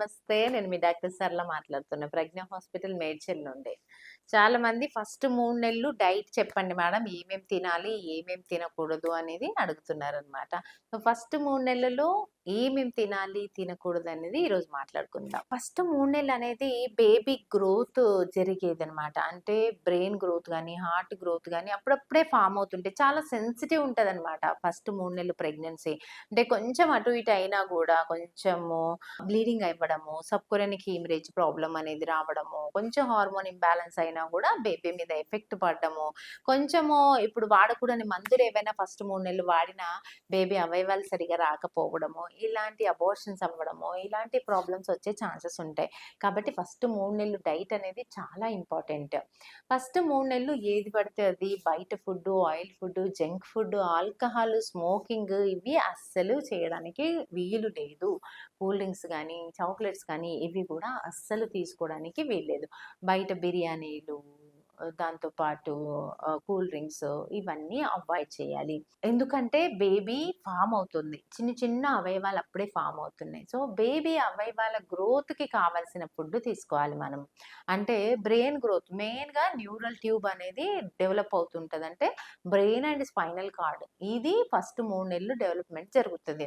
నమస్తే. నేను మీ డాక్టర్ సర్లా మాట్లాడుతున్నా. ప్రజ్ఞ హాస్పిటల్ మేడ్చల్ నుండి. చాలా మంది ఫస్ట్ మూడు నెలలు డైట్ చెప్పండి మేడం. ఏమేమి తినాలి? ఏమేమి తినకూడదు అనేది అడుగుతున్నారు అనమాట ఫస్ట్ మూడు నెలల్లో ఏమేమి తినాలి తినకూడదు అనేది ఈరోజు మాట్లాడుకుందాం. ఫస్ట్ మూడు నెలలు అనేది బేబీ గ్రోత్ జరిగేది అనమాట అంటే బ్రెయిన్ గ్రోత్ కానీ హార్ట్ గ్రోత్ కానీ అప్పుడప్పుడే ఫామ్ అవుతుంటే చాలా సెన్సిటివ్ ఉంటుంది అనమాట ఫస్ట్ మూడు నెలలు ప్రెగ్నెన్సీ. అంటే కొంచెం అటు ఇటు అయినా కూడా కొంచెము బ్లీడింగ్ అవ్వడము సబ్కొరనిక్ హీమరేజ్ ప్రాబ్లం అనేది రావడము కొంచెం హార్మోన్ ఇంబ్యాలెన్స్ అయినా కూడా బేబీ మీద ఎఫెక్ట్ పడడము. కొంచెము ఇప్పుడు వాడకూడని మందులు ఏవైనా ఫస్ట్ మూడు నెలలు వాడినా బేబీ అవయవాలు సరిగా రాకపోవడము ఇలాంటి అబోర్షన్స్ అవ్వడము ఇలాంటి ప్రాబ్లమ్స్ వచ్చే ఛాన్సెస్ ఉంటాయి. కాబట్టి ఫస్ట్ మూడు నెలలు డైట్ అనేది చాలా ఇంపార్టెంట్ ఫస్ట్ మూడు నెలలు ఏది పడితే అది బయట food oil food junk food alcohol smoking ఇవి అస్సలు చేయడానికి వీలు లేదు. కూల్ డ్రింక్స్ కానీ చాక్లెట్స్ కానీ ఇవి కూడా అస్సలు తీసుకోవడానికి వీల్లేదు. బయట బిర్యానీలు దాంతోపాటు కూల్ డ్రింక్స్ ఇవన్నీ అవాయిడ్ చేయాలి. ఎందుకంటే బేబీ ఫామ్ అవుతుంది. చిన్న చిన్న అవయవాలు అప్పుడే ఫామ్ అవుతున్నాయి. సో బేబీ అవయవాల గ్రోత్కి కావాల్సిన ఫుడ్ తీసుకోవాలి మనం. అంటే బ్రెయిన్ గ్రోత్ మెయిన్గా న్యూరల్ ట్యూబ్ అనేది డెవలప్ అవుతుంటుంది అంటే బ్రెయిన్ అండ్ స్పైనల్ కార్డ్. ఇది ఫస్ట్ మూడు నెలలు డెవలప్మెంట్ జరుగుతుంది.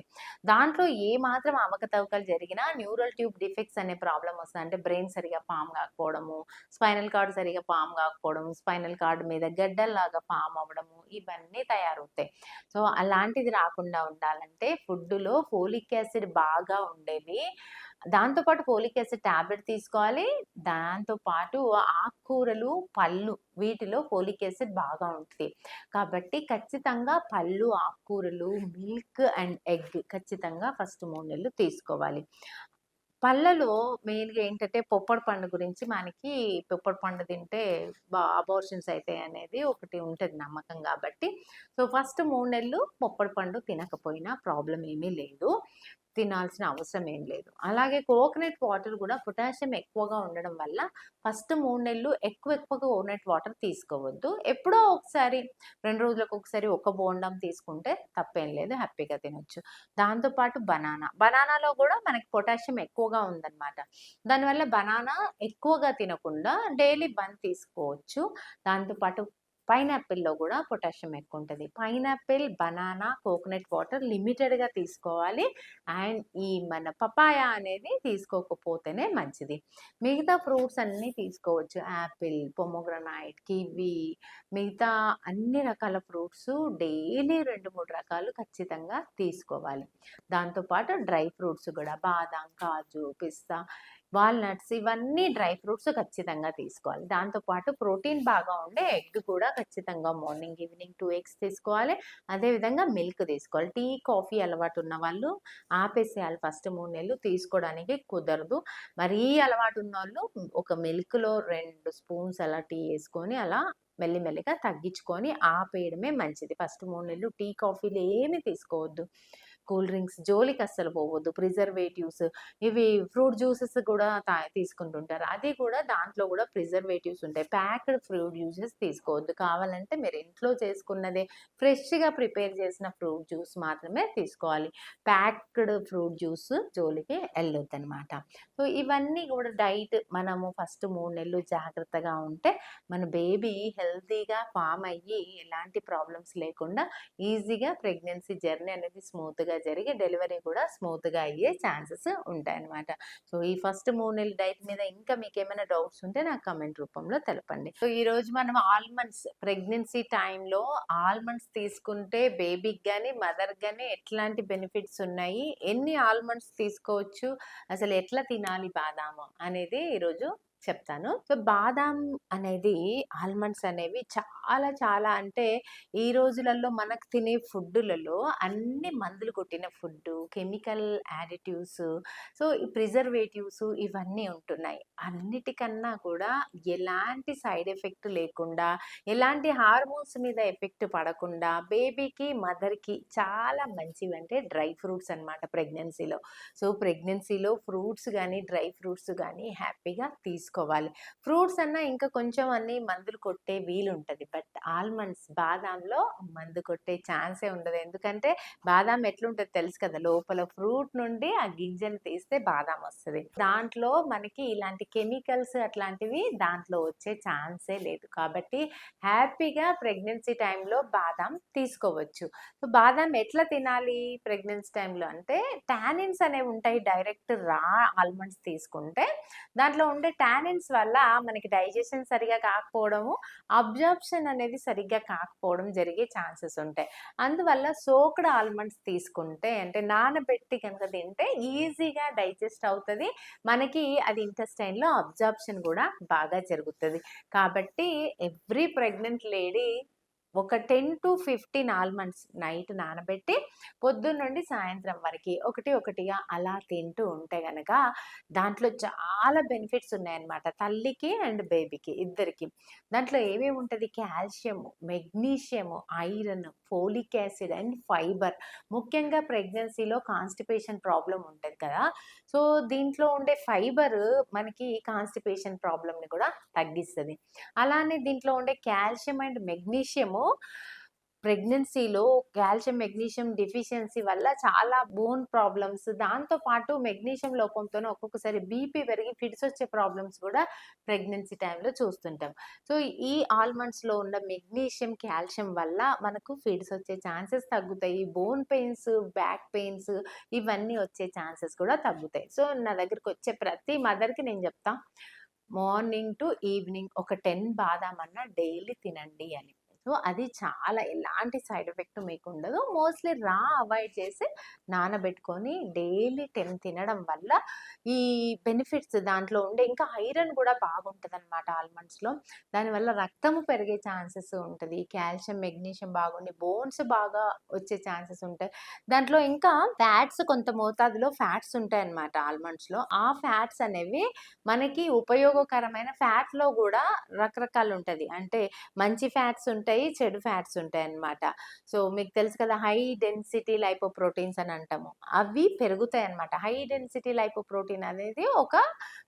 దాంట్లో ఏ మాత్రం అవకతవకలు జరిగినా న్యూరల్ ట్యూబ్ డిఫెక్ట్స్ అనే ప్రాబ్లం వస్తుంది. అంటే బ్రెయిన్ సరిగా ఫామ్ కాకపోవడము స్పైనల్ కార్డ్ సరిగా ఫామ్ కాకపోవడం స్పైనల్ కార్డ్ మీద గడ్డల్లాగా ఫామ్ అవ్వడము ఇవన్నీ తయారవుతాయి. సో అలాంటిది రాకుండా ఉండాలంటే ఫుడ్లో ఫోలిక్ యాసిడ్ బాగా ఉండేవి. దాంతోపాటు ఫోలిక్ యాసిడ్ ట్యాబ్లెట్ తీసుకోవాలి. దాంతోపాటు ఆకుకూరలు పళ్ళు వీటిలో ఫోలిక్ యాసిడ్ బాగా ఉంటుంది. కాబట్టి ఖచ్చితంగా పళ్ళు ఆకుకూరలు మిల్క్ అండ్ ఎగ్ ఖచ్చితంగా ఫస్ట్ మూడు నెలలు తీసుకోవాలి. పళ్ళలో మెయిన్గా ఏంటంటే పొప్పడి పండు గురించి మనకి పొప్పడి పండు తింటే బా అబార్షన్స్ అవుతాయి అనేది ఒకటి ఉంటుంది నమ్మకం కాబట్టి. సో ఫస్ట్ మూడు నెలలు పొప్పడి పండు తినకపోయినా ప్రాబ్లం ఏమీ లేదు. తినాల్సిన అవసరం ఏం లేదు. అలాగే కోకోనట్ వాటర్ కూడా పొటాషియం ఎక్కువగా ఉండడం వల్ల ఫస్ట్ మూడు నెలలు ఎక్కువ ఎక్కువగా కోకోనట్ వాటర్ తీసుకోవద్దు. ఎప్పుడో ఒకసారి రెండు రోజులకు ఒకసారి ఒక బోండం తీసుకుంటే తప్పేం లేదు హ్యాపీగా తినొచ్చు. దాంతోపాటు బనానా. బనానాలో కూడా మనకి పొటాషియం ఎక్కువగా ఉందన్నమాట. దానివల్ల బనానా ఎక్కువగా తినకుండా డైలీ బన్ తీసుకోవచ్చు. దాంతోపాటు పైనాపిల్లో కూడా పొటాషియం ఎక్కువ ఉంటుంది పైనాపిల్ బనానా కోకోనట్ వాటర్ లిమిటెడ్గా తీసుకోవాలి. అండ్ ఈ మన పపాయ అనేది తీసుకోకపోతేనే మంచిది. మిగతా ఫ్రూట్స్ అన్నీ తీసుకోవచ్చు. యాపిల్ పొమోగ్రనైట్ కివి మిగతా అన్ని రకాల ఫ్రూట్స్ డైలీ రెండు మూడు రకాలు ఖచ్చితంగా తీసుకోవాలి. దాంతోపాటు డ్రై ఫ్రూట్స్ కూడా బాదం కాజు పిస్తా వాల్నట్స్ ఇవన్నీ డ్రై ఫ్రూట్స్ ఖచ్చితంగా తీసుకోవాలి. దాంతోపాటు ప్రోటీన్ బాగా ఉండే ఎగ్ కూడా ఖచ్చితంగా మార్నింగ్ ఈవినింగ్ టూ ఎగ్స్ తీసుకోవాలి. అదేవిధంగా మిల్క్ తీసుకోవాలి. టీ కాఫీ అలవాటు ఉన్న వాళ్ళు ఆపేసేయాలి ఫస్ట్ మూడు నెలలు తీసుకోవడానికి కుదరదు. మరీ అలవాటు ఉన్న వాళ్ళు ఒక మిల్క్లో రెండు స్పూన్స్ అలా టీ వేసుకొని అలా మెల్లిమెల్లిగా తగ్గించుకొని ఆపేయడమే మంచిది. ఫస్ట్ మూడు నెలలు టీ కాఫీలు ఏమి తీసుకోవద్దు. కూల్ డ్రింక్స్ జోలికి అస్సలు పోవద్దు. ప్రిజర్వేటివ్స్ ఇవి ఫ్రూట్ జ్యూసెస్ కూడా తా తీసుకుంటుంటారు. అది కూడా దాంట్లో కూడా ప్రిజర్వేటివ్స్ ఉంటాయి. ప్యాక్డ్ ఫ్రూట్ జ్యూసెస్ తీసుకోవద్దు. కావాలంటే మీరు ఇంట్లో చేసుకున్నదే ఫ్రెష్గా ప్రిపేర్ చేసిన ఫ్రూట్ జ్యూస్ మాత్రమే తీసుకోవాలి. ప్యాక్డ్ ఫ్రూట్ జ్యూస్ జోలికి వెళ్ళొద్దు అనమాట సో ఇవన్నీ కూడా డైట్ మనము ఫస్ట్ మూడు నెలలు జాగ్రత్తగా ఉంటే మన బేబీ హెల్తీగా ఫామ్ అయ్యి ఎలాంటి ప్రాబ్లమ్స్ లేకుండా ఈజీగా ప్రెగ్నెన్సీ జర్నీ అనేది స్మూత్గా జరిగి డెలివరీ కూడా స్మూత్గా అయ్యే ఛాన్సెస్ ఉంటాయన్నమాట. సో ఈ ఫస్ట్ మూడు నెలల డైట్ మీద ఇంకా మీకు ఏమైనా డౌట్స్ ఉంటే నాకు కమెంట్ రూపంలో తెలపండి. సో ఈ రోజు మనం ఆల్మండ్స్ ప్రెగ్నెన్సీ టైంలో ఆల్మండ్స్ తీసుకుంటే బేబీకి కానీ మదర్ కానీ ఎట్లాంటి బెనిఫిట్స్ ఉన్నాయి? ఎన్ని ఆల్మండ్స్ తీసుకోవచ్చు? అసలు ఎట్లా తినాలి బాదాము? అనేది ఈరోజు చెప్తాను. సో బాదాం అనేది ఆల్మండ్స్ అనేవి చాలా చాలా అంటే ఈ రోజులలో మనకు తినే ఫుడ్డులలో అన్ని మందులు కొట్టిన ఫుడ్ కెమికల్ యాడిటివ్స్ సో ఈ ప్రిజర్వేటివ్స్ ఇవన్నీ ఉంటున్నాయి. అన్నిటికన్నా కూడా ఎలాంటి సైడ్ ఎఫెక్ట్ లేకుండా ఎలాంటి హార్మోన్స్ మీద ఎఫెక్ట్ పడకుండా బేబీకి మదర్కి చాలా మంచివి అంటే డ్రై ఫ్రూట్స్ అనమాట ప్రెగ్నెన్సీలో. సో ప్రెగ్నెన్సీలో ఫ్రూట్స్ కానీ డ్రై ఫ్రూట్స్ కానీ హ్యాపీగా తీసుకు తీసుకోవాలి. ఫ్రూట్స్ అన్నా ఇంకా కొంచెం అన్ని మందులు కొట్టే వీలు ఉంటుంది బట్ ఆల్మండ్స్ బాదాంలో మందు కొట్టే ఛాన్సే ఉండదు. ఎందుకంటే బాదాం ఎట్లుంటుంది తెలుసు కదా లోపల ఫ్రూట్ నుండి ఆ గింజను తీస్తే బాదాం వస్తుంది. దాంట్లో మనకి ఇలాంటి కెమికల్స్ అట్లాంటివి దాంట్లో వచ్చే ఛాన్సే లేదు. కాబట్టి హ్యాపీగా ప్రెగ్నెన్సీ టైంలో బాదాం తీసుకోవచ్చు. సో బాదాం ఎట్లా తినాలి ప్రెగ్నెన్సీ టైంలో అంటే టానిన్స్ అనేవి ఉంటాయి డైరెక్ట్ రా ఆల్మండ్స్ తీసుకుంటే దాంట్లో ఉండే టానిన్స్ వల్ల మనకి డైజెషన్ సరిగా కాకపోవడము అబ్జార్ప్షన్ అనేది సరిగ్గా కాకపోవడం జరిగే ఛాన్సెస్ ఉంటాయి. అందువల్ల సోక్డ్ ఆల్మండ్స్ తీసుకుంటే అంటే నానబెట్టి కనుక తింటే ఈజీగా డైజెస్ట్ అవుతుంది. మనకి అది ఇంటెస్టైన్లో అబ్జార్ప్షన్ కూడా బాగా జరుగుతుంది. కాబట్టి ఎవ్రీ ప్రెగ్నెంట్ లేడీ ఒక ten to fifteen almonds night నానబెట్టి పొద్దున్న నుండి సాయంత్రం వరకు ఒకటి ఒకటిగా అలా తింటూ ఉంటే కనుక దాంట్లో చాలా బెనిఫిట్స్ ఉన్నాయన్నమాట. తల్లికి అండ్ బేబీకి ఇద్దరికి. దాంట్లో ఏమేమి ఉంటుంది? Calcium magnesium iron folic acid and fibre. ముఖ్యంగా ప్రెగ్నెన్సీలో కాన్స్టిపేషన్ ప్రాబ్లం ఉంటుంది కదా. సో దీంట్లో ఉండే ఫైబర్ మనకి కాన్స్టిపేషన్ ప్రాబ్లమ్ని కూడా తగ్గిస్తుంది. అలానే దీంట్లో ఉండే కాల్షియం అండ్ మెగ్నీషియము ప్రెగ్నెన్సీలో కాల్షియం మెగ్నీషియం డిఫిషియన్సీ వల్ల చాలా బోన్ ప్రాబ్లమ్స్. దాంతో పాటు మెగ్నీషియం లోపంతోనే ఒక్కొక్కసారి బీపీ పెరిగి ఫిట్స్ వచ్చే ప్రాబ్లమ్స్ కూడా ప్రెగ్నెన్సీ టైంలో చూస్తుంటాం. సో ఈ ఆల్మండ్స్లో ఉన్న మెగ్నీషియం కాల్షియం వల్ల మనకు ఫిట్స్ వచ్చే ఛాన్సెస్ తగ్గుతాయి. బోన్ పెయిన్స్ బ్యాక్ పెయిన్స్ ఇవన్నీ వచ్చే ఛాన్సెస్ కూడా తగ్గుతాయి. సో నా దగ్గరికి వచ్చే ప్రతి మదర్కి నేను చెప్తాను మార్నింగ్ టు ఈవినింగ్ ఒక టెన్ బాదాం అన్న డైలీ తినండి అని. సో అది చాలా ఎలాంటి సైడ్ ఎఫెక్ట్ మీకు ఉండదు మోస్ట్లీ రా అవాయిడ్ చేసి నానబెట్టుకొని డైలీ టెన్ తినడం వల్ల ఈ బెనిఫిట్స్ దాంట్లో ఉండే ఇంకా ఐరన్ కూడా బాగుంటుంది అనమాట ఆల్మండ్స్లో. దానివల్ల రక్తము పెరిగే ఛాన్సెస్ ఉంటుంది. కాల్షియం మెగ్నీషియం బాగుండి బోన్స్ బాగా వచ్చే ఛాన్సెస్ ఉంటాయి. దాంట్లో ఇంకా ఫ్యాట్స్ కొంత మోతాదులో ఫ్యాట్స్ ఉంటాయి అనమాట ఆల్మండ్స్లో. ఆ ఫ్యాట్స్ అనేవి మనకి ఉపయోగకరమైన ఫ్యాట్లో కూడా రకరకాలు ఉంటుంది. అంటే మంచి ఫ్యాట్స్ ఉంటాయి ఉంటాయి చెడు ఫ్యాట్స్ ఉంటాయి అన్నమాట. సో మీకు తెలుసు కదా హై డెన్సిటీ లైపోప్రోటీన్స్ అని అంటాము. అవి పెరుగుతాయి అన్నమాట. హై డెన్సిటీ లైపోప్రోటీన్ అనేది ఒక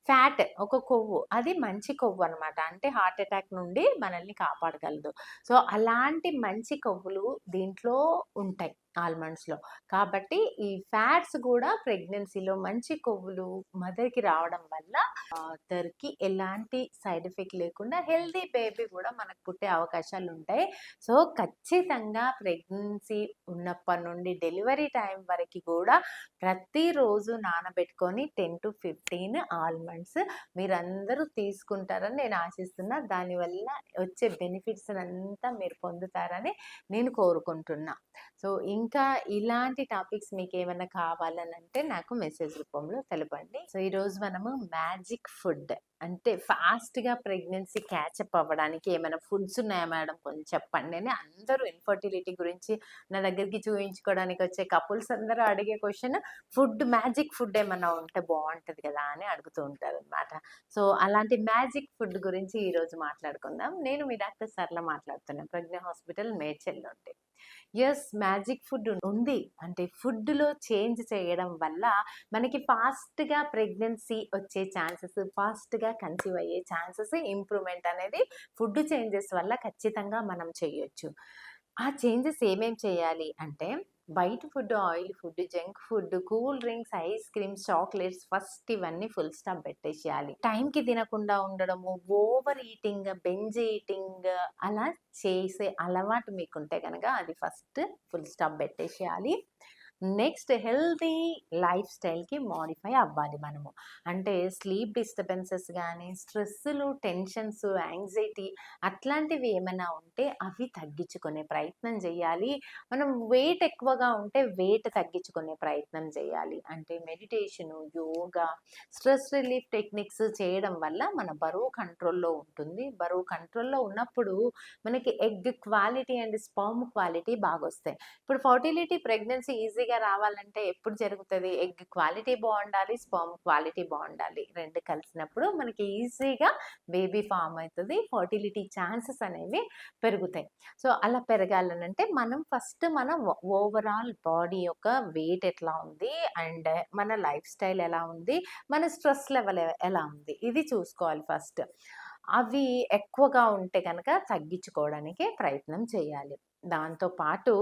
ఫ్యాట్ ఒక కొవ్వు. అది మంచి కొవ్వు అనమాట అంటే హార్ట్ అటాక్ నుండి మనల్ని కాపాడగలదు. సో అలాంటి మంచి కొవ్వులు దీంట్లో ఉంటాయి. ఆల్మండ్స్లో. కాబట్టి ఈ ఫ్యాట్స్ కూడా ప్రెగ్నెన్సీలో మంచి కొవ్వులు మదర్కి రావడం వల్ల మదర్కి ఎలాంటి సైడ్ ఎఫెక్ట్ లేకుండా హెల్దీ బేబీ కూడా మనకు పుట్టే అవకాశాలు ఉంటాయి. సో ఖచ్చితంగా ప్రెగ్నెన్సీ ఉన్నప్పటి నుండి డెలివరీ టైం వరకు కూడా ప్రతిరోజు నానబెట్టుకొని టెన్ టు ఫిఫ్టీన్ ఆల్మండ్స్ మీరందరూ తీసుకుంటారని నేను ఆశిస్తున్నా. దానివల్ల వచ్చే బెనిఫిట్స్ అంతా మీరు పొందుతారని నేను కోరుకుంటున్నా. సో ఇంకా ఇంకా ఇలాంటి టాపిక్స్ మీకు ఏమైనా కావాలని అంటే నాకు మెసేజ్ రూపంలో తెలపండి. సో ఈరోజు మనము మ్యాజిక్ ఫుడ్ అంటే ఫాస్ట్గా ప్రెగ్నెన్సీ క్యాచప్ అవ్వడానికి ఏమైనా ఫుడ్స్ ఉన్నాయా మేడం? కొంచెం చెప్పండి. అని అందరూ ఇన్ఫర్టిలిటీ గురించి నా దగ్గరికి చూపించుకోవడానికి వచ్చే కపుల్స్ అందరూ అడిగే క్వశ్చన్ ఫుడ్ మ్యాజిక్ ఫుడ్ ఏమైనా ఉంటే బాగుంటుంది కదా అని అడుగుతూ ఉంటారు అనమాట సో అలాంటి మ్యాజిక్ ఫుడ్ గురించి ఈరోజు మాట్లాడుకుందాం. నేను మీ డాక్టర్ సర్ల మాట్లాడుతున్నాను ప్రజ్ఞ హాస్పిటల్ మేడ్చల్ నుండి. ఎస్ మ్యాజిక్ ఫుడ్ ఉంది. అంటే ఫుడ్లో చేంజ్ చేయడం వల్ల మనకి ఫాస్ట్గా ప్రెగ్నెన్సీ వచ్చే ఛాన్సెస్ ఫాస్ట్గా కన్సీవ్ అయ్యే ఛాన్సెస్ ఇంప్రూవ్మెంట్ అనేది ఫుడ్ చేంజెస్ వల్ల ఖచ్చితంగా మనం చేయొచ్చు. ఆ చేంజెస్ ఏమేం చేయాలి అంటే బయట food oil food junk food cool drinks ice creams chocolates first ఇవన్నీ ఫుల్ స్టాప్ పెట్టేసేయాలి. టైంకి తినకుండా ఉండడము ఓవర్ ఈటింగ్ బెంజ్ ఈటింగ్ అలా చేసే అలవాటు మీకుంటే కనుక అది ఫస్ట్ ఫుల్ స్టాప్ పెట్టేసేయాలి. నెక్స్ట్ హెల్తీ లైఫ్ స్టైల్కి మాడిఫై అవ్వాలి మనము. అంటే స్లీప్ డిస్టర్బెన్సెస్ కానీ స్ట్రెస్సులు టెన్షన్స్ యాంగ్జైటీ అట్లాంటివి ఏమైనా ఉంటే అవి తగ్గించుకునే ప్రయత్నం చేయాలి. మనం వెయిట్ ఎక్కువగా ఉంటే వెయిట్ తగ్గించుకునే ప్రయత్నం చేయాలి. అంటే meditation yoga stress relief techniques చేయడం వల్ల మన బరువు కంట్రోల్లో ఉంటుంది. బరువు కంట్రోల్లో ఉన్నప్పుడు మనకి egg quality and sperm quality బాగా వస్తాయి ఇప్పుడు ఫర్టిలిటీ ప్రెగ్నెన్సీ ఈజీ హెల్తీగా రావాలంటే ఎప్పుడు జరుగుతుంది? ఎగ్ క్వాలిటీ బాగుండాలి స్పర్మ్ క్వాలిటీ బాగుండాలి రెండు కలిసినప్పుడు మనకి ఈజీగా బేబీ ఫామ్ అవుతుంది ఫర్టిలిటీ ఛాన్సెస్ అనేవి పెరుగుతాయి. సో అలా పెరగాలనంటే మనం ఫస్ట్ మన ఓవరాల్ బాడీ యొక్క వెయిట్ ఎట్లా ఉంది? అండ్ మన లైఫ్ స్టైల్ ఎలా ఉంది? మన స్ట్రెస్ లెవెల్ ఎలా ఉంది? ఇది చూసుకోవాలి ఫస్ట్. అవి ఎక్కువగా ఉంటే కనుక తగ్గించుకోవడానికి ప్రయత్నం చేయాలి. దాంతో పాటు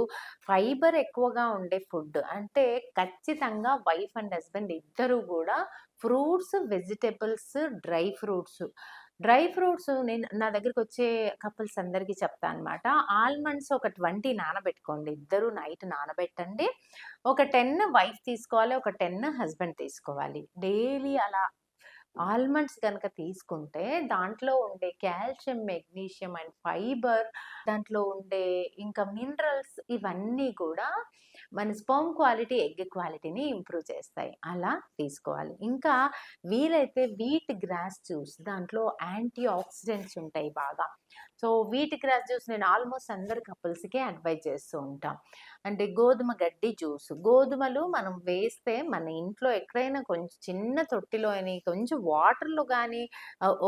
ఫైబర్ ఎక్కువగా ఉండే ఫుడ్ అంటే ఖచ్చితంగా వైఫ్ అండ్ హస్బెండ్ ఇద్దరు కూడా fruits vegetables dry fruits. Dry fruits నేను నా దగ్గరికి వచ్చే కపుల్స్ అందరికీ చెప్తా అనమాట ఆల్మండ్స్ ఒక ట్వంటీ నానబెట్టుకోండి. ఇద్దరు నైట్ నానబెట్టండి. ఒక టెన్ వైఫ్ తీసుకోవాలి ఒక టెన్ హస్బెండ్ తీసుకోవాలి. డైలీ అలా ఆల్మండ్స్ కనుక తీసుకుంటే దాంట్లో ఉండే కాల్షియం మెగ్నీషియం అండ్ ఫైబర్ దాంట్లో ఉండే ఇంకా మినరల్స్ ఇవన్నీ కూడా మన స్పర్మ్ క్వాలిటీ ఎగ్ క్వాలిటీని ఇంప్రూవ్ చేస్తాయి. అలా తీసుకోవాలి. ఇంకా వీలైతే వీట్ గ్రాస్ జ్యూస్ దాంట్లో యాంటీ ఆక్సిడెంట్స్ ఉంటాయి బాగా. సో వీట్ గ్రాస్ జ్యూస్ నేను ఆల్మోస్ట్ అందరు కపుల్స్కి అడ్వైజ్ చేస్తూ ఉంటాం. అంటే గోధుమ గడ్డి జ్యూస్. గోధుమలు మనం వేస్తే మన ఇంట్లో ఎక్కడైనా కొంచెం చిన్న తొట్టిలో అని కొంచెం వాటర్లో కానీ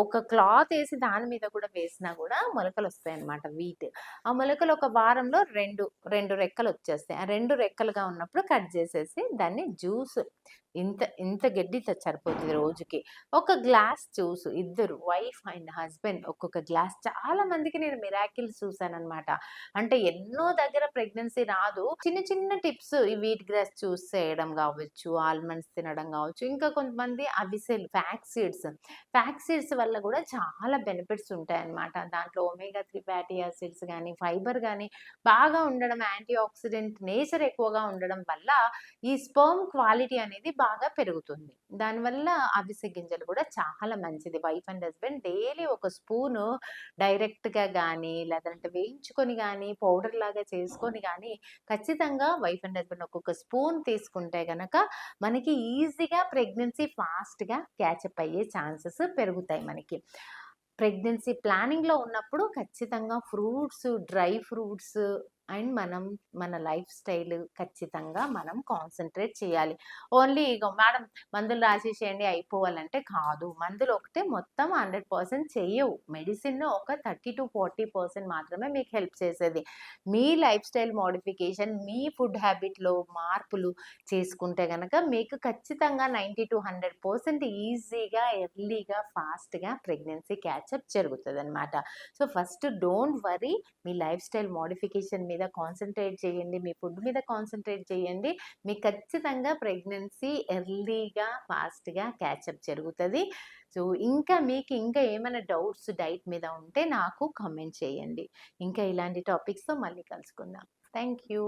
ఒక క్లాత్ వేసి దాని మీద కూడా వేసినా కూడా మొలకలు వస్తాయి అన్నమాట వీట్. ఆ మొలకలు ఒక వారంలో రెండు రెండు రెక్కలు వచ్చేస్తాయి. ఆ రెండు రెక్కలుగా ఉన్నప్పుడు కట్ చేసేసి దాన్ని జ్యూస్ ఇంత ఇంత గడ్డి సరిపోతుంది రోజుకి. ఒక గ్లాస్ జ్యూస్ ఇద్దరు వైఫ్ అండ్ హస్బెండ్ ఒక్కొక్క గ్లాస్. చాలా మందికి నేను మిరాకిల్స్ చూసాను అనమాట అంటే ఎన్నో దగ్గర ప్రెగ్నెన్సీ రాదు. చిన్న చిన్న టిప్స్ ఈ వీట్ గ్రాస్ జ్యూస్ చేయడం కావచ్చు ఆల్మండ్స్ తినడం కావచ్చు. ఇంకా కొంతమంది అవిసెల్ ఫ్యాక్ సీడ్స్. ఫ్యాక్ సీడ్స్ వల్ల కూడా చాలా బెనిఫిట్స్ ఉంటాయి అన్నమాట దాంట్లో ఒమేగా త్రీ ఫ్యాటీ యాసిడ్స్ కానీ ఫైబర్ కానీ బాగా ఉండడం యాంటీ ఆక్సిడెంట్ నేచర్ ఎక్కువగా ఉండడం వల్ల ఈ స్పర్మ్ క్వాలిటీ అనేది బాగా పెరుగుతుంది. దానివల్ల అవిసె గింజలు కూడా చాలా మంచిది. వైఫ్ అండ్ హస్బెండ్ డైలీ ఒక స్పూను డైరెక్ట్గా కానీ లేదంటే వేయించుకొని కానీ పౌడర్ లాగా చేసుకొని కానీ ఖచ్చితంగా వైఫ్ అండ్ హస్బెండ్ ఒక్కొక్క స్పూన్ తీసుకుంటే కనుక మనకి ఈజీగా ప్రెగ్నెన్సీ ఫాస్ట్గా క్యాచప్ అయ్యే ఛాన్సెస్ పెరుగుతాయి మనకి. ప్రెగ్నెన్సీ ప్లానింగ్లో ఉన్నప్పుడు ఖచ్చితంగా ఫ్రూట్స్ డ్రై ఫ్రూట్స్ అండ్ మనం మన లైఫ్ స్టైల్ ఖచ్చితంగా మనం కాన్సన్ట్రేట్ చేయాలి. ఓన్లీ ఇక మేడం మందులు రాసేసేయండి అయిపోవాలంటే కాదు. మందులు ఒకటే మొత్తం హండ్రెడ్ పర్సెంట్ చేయవు. మెడిసిన్ ఒక థర్టీ టు ఫార్టీ పర్సెంట్ మాత్రమే మీకు హెల్ప్ చేసేది. మీ లైఫ్ స్టైల్ మోడిఫికేషన్ మీ ఫుడ్ హ్యాబిట్లో మార్పులు చేసుకుంటే కనుక మీకు ఖచ్చితంగా నైంటీ టు హండ్రెడ్ పర్సెంట్ ఈజీగా ఎర్లీగా ఫాస్ట్గా ప్రెగ్నెన్సీ క్యాచప్ జరుగుతుంది అనమాట సో ఫస్ట్ డోంట్ వరీ మీ లైఫ్ స్టైల్ మోడిఫికేషన్ మీద కాన్సన్ట్రేట్ చేయండి. మీ ఫుడ్ మీద కాన్సన్ట్రేట్ చేయండి. మీకు ఖచ్చితంగా ప్రెగ్నెన్సీ ఎర్లీగా ఫాస్ట్గా క్యాచప్ జరుగుతుంది. సో ఇంకా మీకు ఇంకా ఏమైనా డౌట్స్ డైట్ మీద ఉంటే నాకు కమెంట్ చేయండి. ఇంకా ఇలాంటి టాపిక్స్తో మళ్ళీ కలుసుకుందాం. Thank you